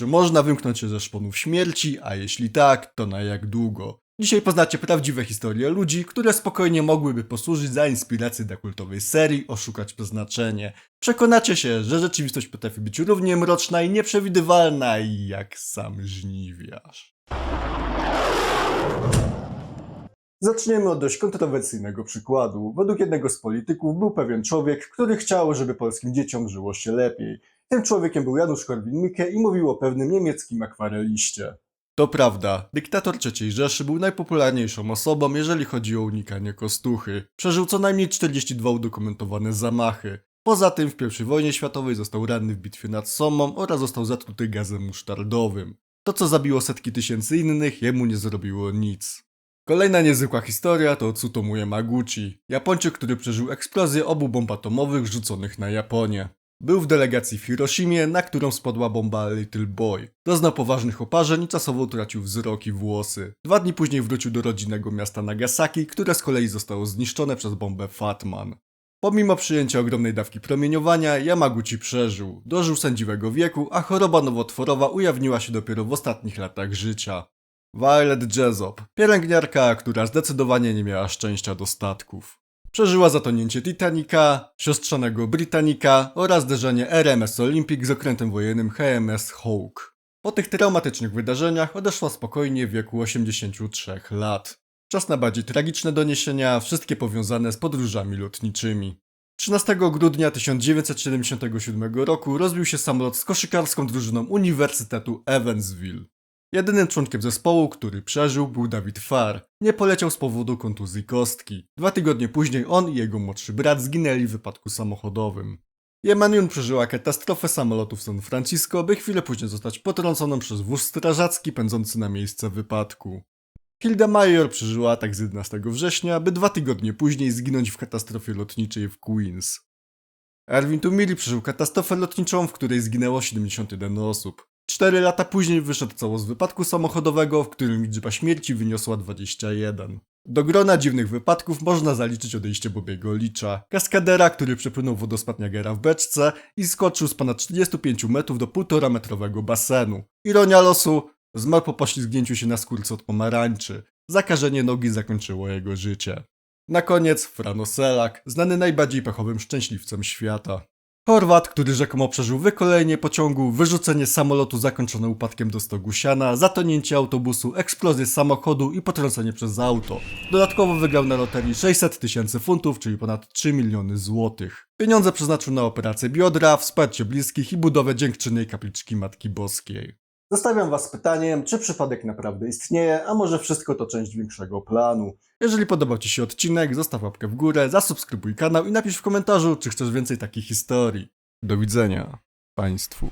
Czy można wymknąć się ze szponów śmierci, a jeśli tak, to na jak długo? Dzisiaj poznacie prawdziwe historie ludzi, które spokojnie mogłyby posłużyć za inspirację dla kultowej serii Oszukać Przeznaczenie. Przekonacie się, że rzeczywistość potrafi być równie mroczna i nieprzewidywalna jak sam żniwiarz. Zaczniemy od dość kontrowersyjnego przykładu. Według jednego z polityków był pewien człowiek, który chciał, żeby polskim dzieciom żyło się lepiej. Tym człowiekiem był Janusz Korwin-Mikke i mówił o pewnym niemieckim akwareliście. To prawda, dyktator III Rzeszy był najpopularniejszą osobą, jeżeli chodzi o unikanie kostuchy. Przeżył co najmniej 42 udokumentowane zamachy. Poza tym w I wojnie światowej został ranny w bitwie nad Sommą oraz został zatruty gazem musztardowym. To co zabiło setki tysięcy innych, jemu nie zrobiło nic. Kolejna niezwykła historia to Tsutomu Yamaguchi, Japończyk, który przeżył eksplozję obu bomb atomowych rzuconych na Japonię. Był w delegacji w Hiroshimie, na którą spadła bomba Little Boy. Doznał poważnych oparzeń czasowo utracił wzrok i włosy. Dwa dni później wrócił do rodzinnego miasta Nagasaki, które z kolei zostało zniszczone przez bombę Fatman. Pomimo przyjęcia ogromnej dawki promieniowania, Yamaguchi przeżył. Dożył sędziwego wieku, a choroba nowotworowa ujawniła się dopiero w ostatnich latach życia. Violet Jezop, pielęgniarka, która zdecydowanie nie miała szczęścia do statków. Przeżyła zatonięcie Titanica, siostrzanego Britannica oraz zderzenie RMS Olympic z okrętem wojennym HMS Hawk. Po tych traumatycznych wydarzeniach odeszła spokojnie w wieku 83 lat. Czas na bardziej tragiczne doniesienia, wszystkie powiązane z podróżami lotniczymi. 13 grudnia 1977 roku rozbił się samolot z koszykarską drużyną Uniwersytetu Evansville. Jedynym członkiem zespołu, który przeżył, był Dawid Farr. Nie poleciał z powodu kontuzji kostki. Dwa tygodnie później on i jego młodszy brat zginęli w wypadku samochodowym. Yeman przeżyła katastrofę samolotu w San Francisco, by chwilę później zostać potrąconą przez wóz strażacki pędzący na miejsce wypadku. Hilda Major przeżyła atak z 11 września, by dwa tygodnie później zginąć w katastrofie lotniczej w Queens. Erwin Tumiri przeżył katastrofę lotniczą, w której zginęło 71 osób. Cztery lata później wyszedł cało z wypadku samochodowego, w którym liczba śmierci wyniosła 21. Do grona dziwnych wypadków można zaliczyć odejście Bobiego Licza, kaskadera, który przepłynął wodospad Niagara w beczce i skoczył z ponad 35 metrów do 1,5 metrowego basenu. Ironia losu, zmarł po poślizgnięciu się na skórce od pomarańczy. Zakażenie nogi zakończyło jego życie. Na koniec Frano Selak, znany najbardziej pechowym szczęśliwcem świata. Chorwat, który rzekomo przeżył wykolejenie pociągu, wyrzucenie samolotu zakończone upadkiem do stogu siana, zatonięcie autobusu, eksplozję samochodu i potrącenie przez auto. Dodatkowo wygrał na loterii 600 tysięcy funtów, czyli ponad 3 miliony złotych. Pieniądze przeznaczył na operację biodra, wsparcie bliskich i budowę dziękczynnej kapliczki Matki Boskiej. Zostawiam Was z pytaniem, czy przypadek naprawdę istnieje, a może wszystko to część większego planu. Jeżeli podobał Ci się odcinek, zostaw łapkę w górę, zasubskrybuj kanał i napisz w komentarzu, czy chcesz więcej takich historii. Do widzenia Państwu.